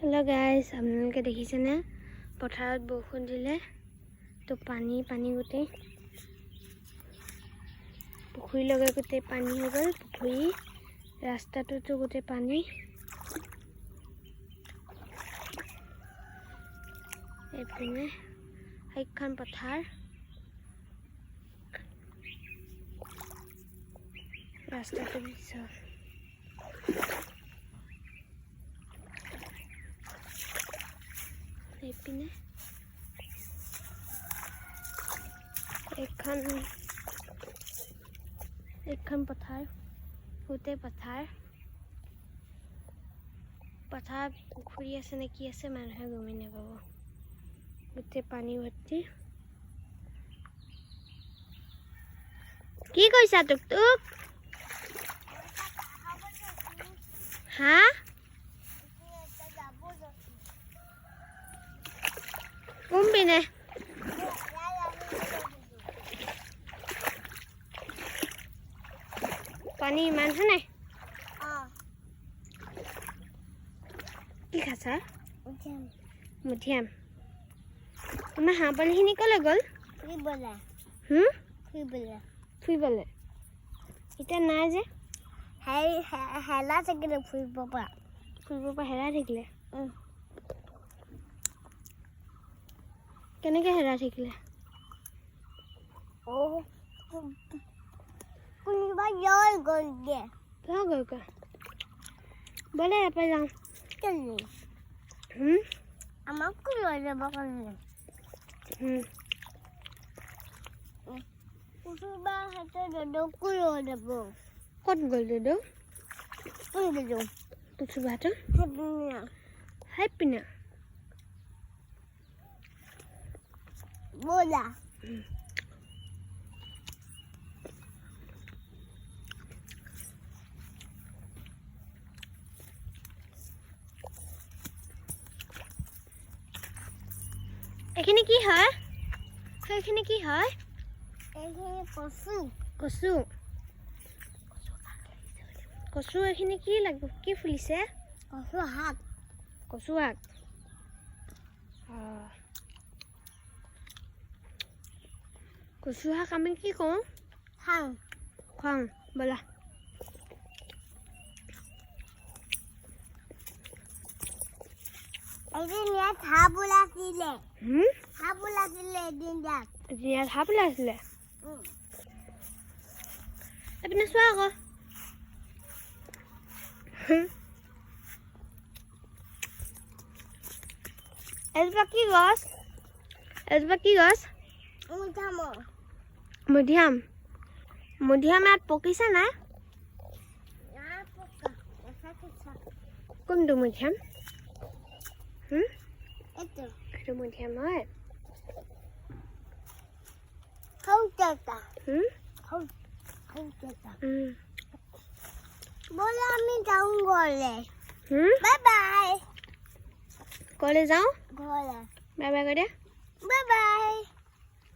Hello' guys আপোনালোকে দেখিছেনে? পথাৰত বৰষুণ দিলে। তো পানী পানী গোটেই। পুখুৰীৰ লগে গোটেই পানী হৈ গ'ল। পুখুৰী ৰাস্তাটোতো গোটেই পানী। এইপিনে সেইখন পথাৰ। ৰাস্তাটো পিছত। এইপিনে এইখন এইখন পথাৰ গোটেই পথাৰ পথাৰত পুখুৰী আছে নে কি আছে মানুহে গমেই নাপাব গোটেই পানী ভৰ্তি কি কৰিছা তোক তোক হা কোনপিনে পানী ইমান হয় কি খাইছা মধিয়াম আমাৰ হাঁহ পোৱালিখিনি ক'লৈ গ'ল হুম ফুৰিবলৈ এতিয়া নাই যে হেলা থাকিলে ফুৰিব পৰা ফুৰিব পৰা হেৰাই থাকিলে কেনেকৈ হেৰাই থাকিলে কোনোবা জল গ'লগে যাওঁ গৈ গৈ ব'লে এপাই যাওঁ কেলে হুম আমাকো লৈ যাব কাৰণে হুম কোনোবা হাতে দদকো লৈ যাব ক'ত গ'ল দাদু ফুৰিব যাওঁ পুচুবাটো সেইপিনে হাই ব'লা এইখিনি কি হয়? সেইখিনি কি হয়? এইখিনি কচু কচু কচু এইখিনি কি লাগিব? কি ফুলিছে? কচু শাক কচু শাক অঁ। কচু শাক আমি কি কৰোঁ খাওঁ খুৱাওঁ ব'লা এদিন ইয়াত সাপ ওলাইছিলে হুম সাপ ওলাইছিলে এদিন ইয়াত ইয়াত সাপ ওলাইছিলে উম। এইপিনে চোৱা আকৌ হুম। এজোপা কি গছ এজোপা কি গছ উঠামৰ মধিয়াম মধিয়াম ইয়াত পকিছে নাই নাই পকা কেঁচা কেঁচা কোনটো মধিয়াম হুম এইটো সেইটো মধিয়াম হয় সৌতেতা হুম সৌতেতা উম। ব'লা আমি যাওঁ ঘৰলে হুম বাই বাই ক'লৈ যাওঁ ঘৰলে বাই বাই কৈ দিয়া বাই বাই